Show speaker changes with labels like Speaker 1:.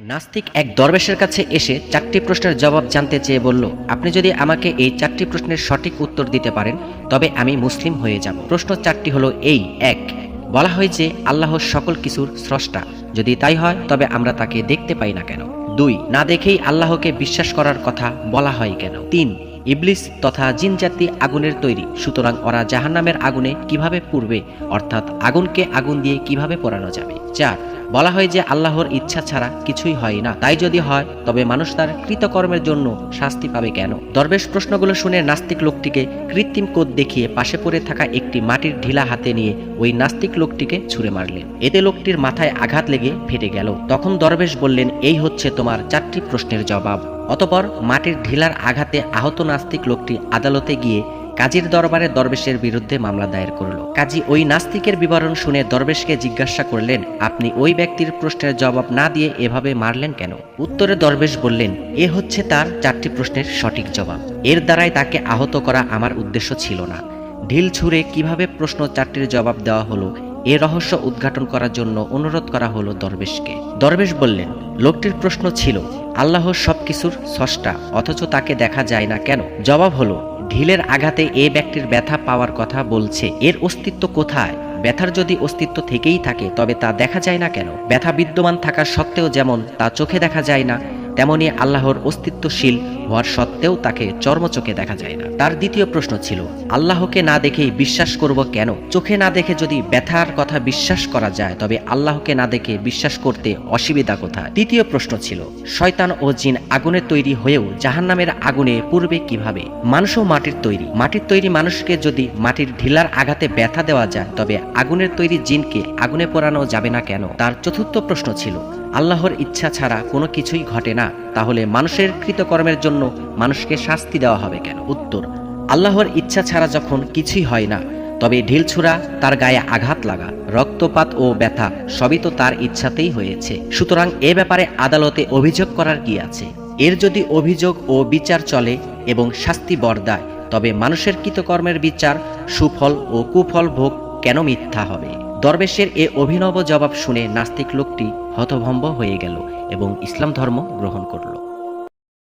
Speaker 1: নাস্তিক এক দরবেশের কাছে এসে চারটি প্রশ্নের জবাব জানতে চেয়ে বলল, আপনি যদি আমাকে এই চারটি প্রশ্নের সঠিক উত্তর দিতে পারেন, তবে আমি মুসলিম হয়ে যাব। প্রশ্ন চারটি হলো এই, এক, বলা হয় যে আল্লাহ সকল কিছুর স্রষ্টা। যদি তাই হয়, তবে আমরা তাকে দেখতে পাই না কেন? দুই, না দেখেই আল্লাহকে বিশ্বাস করার কথা বলা হয় কেন? তিন, ইবলিস তথা জিনজাতি আগুনের তৈরি। সুতরাং ওরা জাহান্নামের আগুনে কীভাবে পুড়বে? অর্থাৎ আগুনকে আগুন দিয়ে কীভাবে পোড়ানো যাবে? চার বলা হয় যে আল্লাহর ইচ্ছা ছাড়া কিছুই হয় না। তাই যদি হয়, তবে মানুষ তার কৃতকর্মের জন্য শাস্তি পাবে কেন? দরবেশ প্রশ্নগুলো শুনে নাস্তিক লোকটিকে কৃত্রিম কোদ দেখিয়ে পাশে পড়ে থাকা একটি মাটির ঢিলা হাতে নিয়ে ওই নাস্তিক লোকটিকে ছুঁড়ে মারলেন। এতে লোকটির মাথায় আঘাত লেগে ফেটে গেল। তখন দরবেশ বললেন, এই হচ্ছে তোমার চারটি প্রশ্নের জবাব। অতপর মাটির ঢিলার আঘাতে আহত নাস্তিক লোকটি আদালতে গিয়ে কাজীর দরবারে দরবেশের বিরুদ্ধে মামলা দায়ের করল। কাজী ওই নাস্তিকের বিবরণ শুনে দরবেশকে জিজ্ঞাসা করলেন, আপনি ওই ব্যক্তির প্রশ্নের জবাব না দিয়ে এভাবে মারলেন কেন? উত্তরে দরবেশ বললেন, এ হচ্ছে তার চারটি প্রশ্নের সঠিক জবাব। এর দ্বারাই তাকে আহত করা আমার উদ্দেশ্য ছিল না। ঢিল ছুঁড়ে কীভাবে প্রশ্ন চারটির জবাব দেওয়া হলো, এ রহস্য উদ্ঘাটন করার জন্য অনুরোধ করা হলো দরবেশকে। দরবেশ বললেন, লোকটির প্রশ্ন ছিল, আল্লাহ সবকিছুর স্রষ্টা, অথচ তাকে দেখা যায় না কেন? জবাব হলো ঢিলের আঘাতে এ ব্যক্তির ব্যথা পাওয়ার কথা বলছে। এর অস্তিত্ব কোথায়? ব্যথার যদি অস্তিত্ব থেকেই থাকে, তবে তা দেখা যায় না কেন? ব্যথা বিদ্যমান থাকার সত্ত্বেও যেমন, তা চোখে দেখা যায় না। তেমনি আল্লাহর অস্তিত্বশীল হওয়ার সত্ত্বেও তাকে চর্মচোখে দেখা যায় না। তার দ্বিতীয় প্রশ্ন ছিল, আল্লাহকে না দেখেই বিশ্বাস করব কেন? চোখে না দেখে যদি ব্যথার কথা বিশ্বাস করা যায়, তবে আল্লাহকে না দেখে বিশ্বাস করতে অসুবিধা কোথায়? তৃতীয় প্রশ্ন ছিল, শয়তান ও জিন আগুনের তৈরি হয়েও জাহান্নামের আগুনে পূর্বে কীভাবে? মানুষও মাটির তৈরি। মাটির তৈরি মানুষকে যদি মাটির ঢিলার আঘাতে ব্যথা দেওয়া যায়, তবে আগুনের তৈরি জিনকে আগুনে পোড়ানো যাবে না কেন? তার চতুর্থ প্রশ্ন ছিল আল্লাহর ইচ্ছা ছাড়া কোনো কিছুই ঘটে না। তাহলে মানুষের কৃতকর্মের জন্য মানুষকে শাস্তি দেওয়া হবে কেন? উত্তর, আল্লাহর ইচ্ছা ছাড়া যখন কিছুই হয় না, তবে ঢিল ছুড়া তার গায়ে আঘাত লাগা, রক্তপাত ও ব্যথা সবই তো তার ইচ্ছাতেই হয়েছে। সুতরাং এ ব্যাপারে আদালতে অভিযোগ করার কি আছে? এর যদি অভিযোগ ও বিচার চলে এবং শাস্তি বর্দায়, তবে মানুষের কৃতকর্মের বিচার সুফল ও কুফল ভোগ কেন মিথ্যা হবে? দরবেশের এ অভিনব জবাব শুনে নাস্তিক লোকটি হতভম্ব হয়ে গেল এবং ইসলাম ধর্ম গ্রহণ করল।